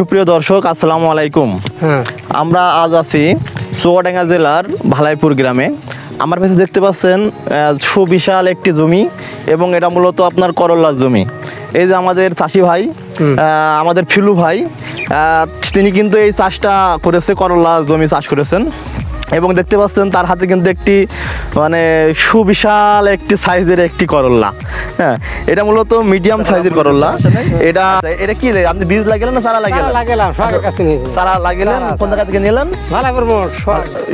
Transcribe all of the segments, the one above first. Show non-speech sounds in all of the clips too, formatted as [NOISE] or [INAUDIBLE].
সুপ্রিয় দর্শক আসসালামু আলাইকুম। হ্যাঁ। আমরা আজ আছি চুয়াডাঙ্গা জেলার ভালাইপুর গ্রামে। আমার কাছে দেখতে পাচ্ছেন সুবিশাল একটি জমি এবং এটা মূলত আপনার করল্লার জমি। এই যে আমাদের চাষি ভাই আমাদের ফিলু ভাই আহ, তিনি কিন্তু এই চাষটা করেছে করল্লা জমি চাষ করেছেন। এবং দেখতে পাচ্ছেন তার হাতে কিন্তু একটি মানে সুবিশাল একটি সাইজের একটি করল্লা হ্যাঁ এটা মূলত মিডিয়াম সাইজের করল্লা এটা এটা কি রে? আপনি বীজ লাগালেন না সারা লাগালেন লাগালাম সরকার কাছে নিয়েছি। চারা লাগিলেন কোন জায়গা থেকে নিলেন?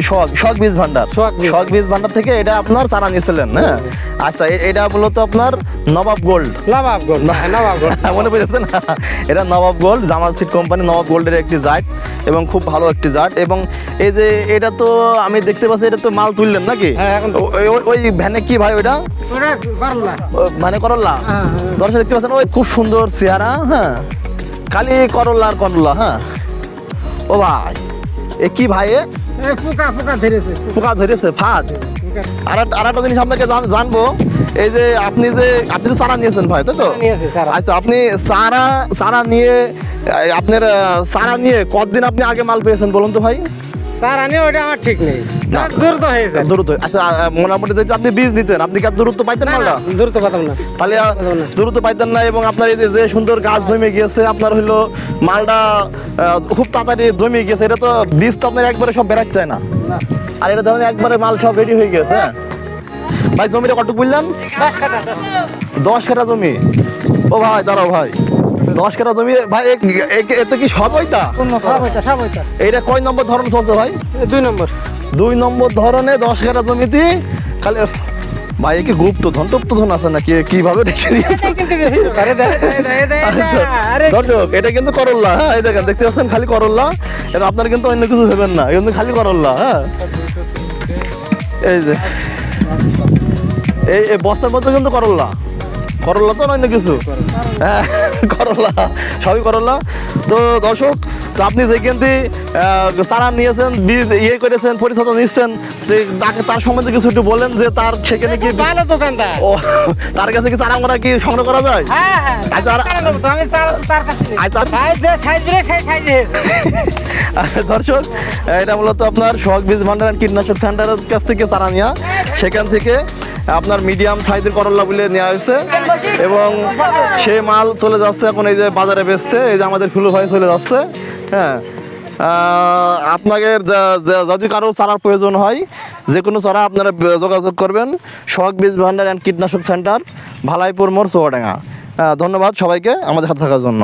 শখ শখ বীজ ভান্ডার। শখ বীজ। শখ বীজ ভান্ডার থেকে এটা আপনার চারা নিয়েছিলেন হ্যাঁ? আচ্ছা এটা মূলত আপনার নবাব গোল্ড। নবাব গোল নবাব গোল্ড। মনে পড়েছে না? এটা নবাব গোল্ড জামাল সিট কোম্পানি নবাব গোল্ডের একটি জাট এবং খুব ভালো একটি জাট এবং এই যে এটা তো আমি দেখতে পাচ্ছি এটা তো মাল তুললেন নাকি? হ্যাঁ, এখন ওই- ভ্যানে কি ভাই ওইটা মানে করল্লা হ্যাঁ, হ্যাঁ। দর্শক দেখতে পাচ্ছেন ওই খুব সুন্দর চেহারা হ্যাঁ। খালি করল্লা আর করল্লা হ্যাঁ। ও ভাই এ কি ভাই এ পোকা পোকা ধরেছে। পোকা ধরেছে ফাঁদ। আর একটা জিনিস আপনাকে জানব এই যে আপনি যে আপনি তো চারা নিয়েছেন ভাই তাই তো? আচ্ছা আপনি চারা চারা নিয়ে আপনার চারা নিয়ে কতদিন আপনি আগে মাল পেয়েছেন বলুন তো ভাই? স্যার আনি ওটা আমার ঠিক নেই। না। হয়েছে দূরত্ব আচ্ছা মোটামুটি যদি আপনি বীজ আপনি কি দূরত্ব পাইতেন না পাতাম না। তাহলে। দূরত্ব পাইতেন না এবং আপনার এই যে সুন্দর গাছ জমে গিয়েছে আপনার হলো মালটা খুব তাড়াতাড়ি জমে গিয়েছে এটা তো বীজ তো আপনার একবারে সব না। না। আর এটা ধরেন একবারে মাল সব রেডি হয়ে গেছে হ্যাঁ? ভাই জমিটা কটুক বুঝলেন দশ কাটা, কাটা। জমি। ও ভাই দাঁড়াও ভাই। দশ কাঠা জমি ভাই এতে কি সব ওইটা। এইটা কয় নম্বর ধরন চলছে ভাই? দুই নম্বর। দুই নম্বর ধরনে দশ কাঠা জমিতে খালি ভাই কি গুপ্ত ধন টুপ্ত ধন আছে নাকি? কীভাবে দর্শক এটা কিন্তু করল্লা হ্যাঁ? দেখেন দেখতে পাচ্ছেন খালি করল্লা এটা আপনার কিন্তু অন্য কিছু ভেবেন না কিন্তু খালি করল্লা হ্যাঁ? এই যে। এই বস্তার মধ্যে কিন্তু করল্লা করল্লা তো অন্য কিছু? হ্যাঁ করল্লা সবই করল্লা তো দর্শক তো আপনি যেখান আহ, চারা নিয়েছেন বীজ ইয়ে করেছেন পরিচর্যা নিচ্ছেন তাকে তার সম্বন্ধে কিছু একটু বলেন যে তার সেখানে কি ভালো দোকানদার। ও তার কাছে কি চারা আমরা কি সংগ্রহ করা যায়? হ্যাঁ হ্যাঁ আচ্ছা, আমি তার- তার কাছে আচ্ছা, সাইজ সেই [LAUGHS] [LAUGHS] দর্শক, এটা মূলত আপনার শখ বীজ ভান্ডার and কীটনাশক সেন্টারের কাছ থেকে তারা নেওয়া সেখান থেকে আপনার মিডিয়াম সাইজের করল্লা বলে নেওয়া হয়েছে। এবং সে মাল চলে যাচ্ছে এখন এই যে বাজারে বেচতে, এই যে আমাদের ফুলু ভাই চলে যাচ্ছে। হ্যাঁ আপনাকে যদি কারও চারার প্রয়োজন হয়, যে কোনো চারা আপনারা যোগাযোগ করবেন। শখ বীজ ভান্ডার অ্যান্ড কীটনাশক সেন্টার ভালাইপুর মোড় চুয়াডাঙ্গা ধন্যবাদ সবাইকে আমাদের সাথে থাকার জন্য।